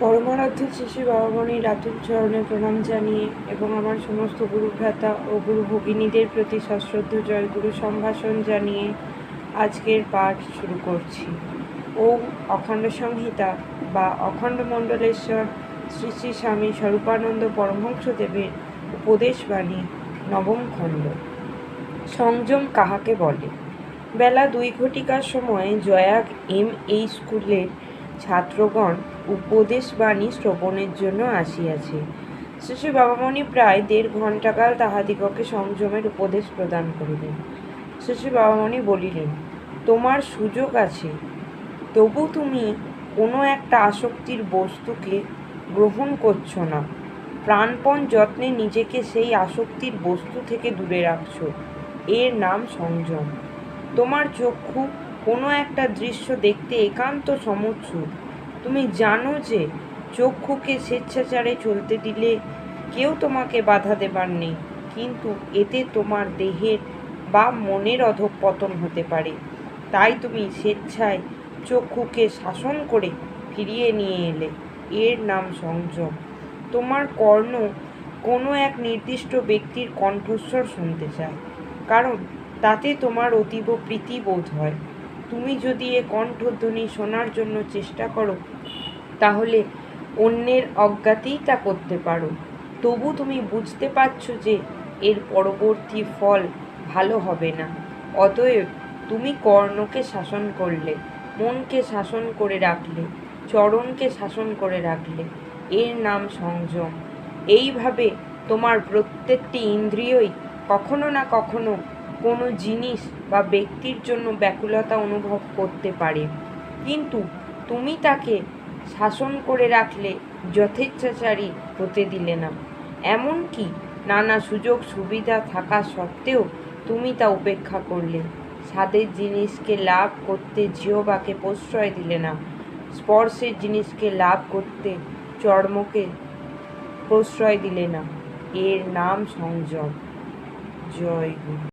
পরমারাধ্য শিশু বাবামণির রাতুল চরণে প্রণাম জানিয়ে এবং আমার সমস্ত গুরু ভ্রাতা ও গুরু ভগিনীদের প্রতি সশ্রদ্ধ জয় গুরু সম্ভাষণ জানিয়ে আজকের পাঠ শুরু করছি। ওম অখণ্ড সংহিতা বা অখণ্ড মণ্ডলেশ্বর শ্রী শ্রী স্বামী স্বরূপানন্দ পরমহংসদেবের উপদেশবাণী নবম খণ্ড। সংযম কাহাকে বলে? বেলা দুই ঘটিকার সময় জয়াক এম এই স্কুলের ছাত্রগণ উপদেশবাণী শ্রবণের জন্য আসিয়াছে। শিশু বাবামণি প্রায় দেড় ঘণ্টাকাল তাহাদিগকে সংযমের উপদেশ প্রদান করিলেন। শিশু বাবামণি বলিলেন, তোমার সুযোগ আছে। তবু তুমি কোনো একটা আসক্তির বস্তুকে গ্রহণ করছ না। প্রাণপণ যত্নে নিজেকে সেই আসক্তির বস্তু থেকে দূরে রাখছো। এর নাম সংযম। তোমার চক্ষু কোনো একটা দৃশ্য দেখতে একান্ত সমুৎসুক। তুমি জানো যে চক্ষুকে স্বেচ্ছাচারে চলতে দিলে কেউ তোমাকে বাধা দেবার নেই, কিন্তু এতে তোমার দেহের বা মনের অধঃপতন হতে পারে। তাই তুমি স্বেচ্ছায় চক্ষুকে শাসন করে ফিরিয়ে নিয়ে এলে। এর নাম সংযম। তোমার কর্ণ কোনো এক নির্দিষ্ট ব্যক্তির কণ্ঠস্বর শুনতে চায়, কারণ তাতে তোমার অতীব প্রীতি বোধ হয়। তুমি যদি এ কণ্ঠধ্বনি শোনার জন্য চেষ্টা করো, তাহলে অন্যের অজ্ঞাতেই তা করতে পারো। তবু তুমি বুঝতে পারছ যে এর পরবর্তী ফল ভালো হবে না। অতএব তুমি কর্ণকে শাসন করলে, মনকে শাসন করে রাখলে, চরণকে শাসন করে রাখলে, এর নাম সংযম। এইভাবে তোমার প্রত্যেকটি ইন্দ্রিয়ই কখনো না কখনো কোনো জিনিস বা ব্যক্তির জন্য ব্যাকুলতা অনুভব করতে পারে। কিন্তু তুমি তাকে শাসন করে রাখলে যথেচ্ছাচারী হতে দিলে না। এমনকি নানা সুযোগ সুবিধা থাকা সত্ত্বেও তুমি তা উপেক্ষা করলে। স্বাদের জিনিসকে লাভ করতে জিহবাকে প্রশ্রয় দিলে না। স্পর্শের জিনিসকে লাভ করতে চর্মকে প্রশ্রয় দিলে না। এর নাম সংযম। জয় গুরু।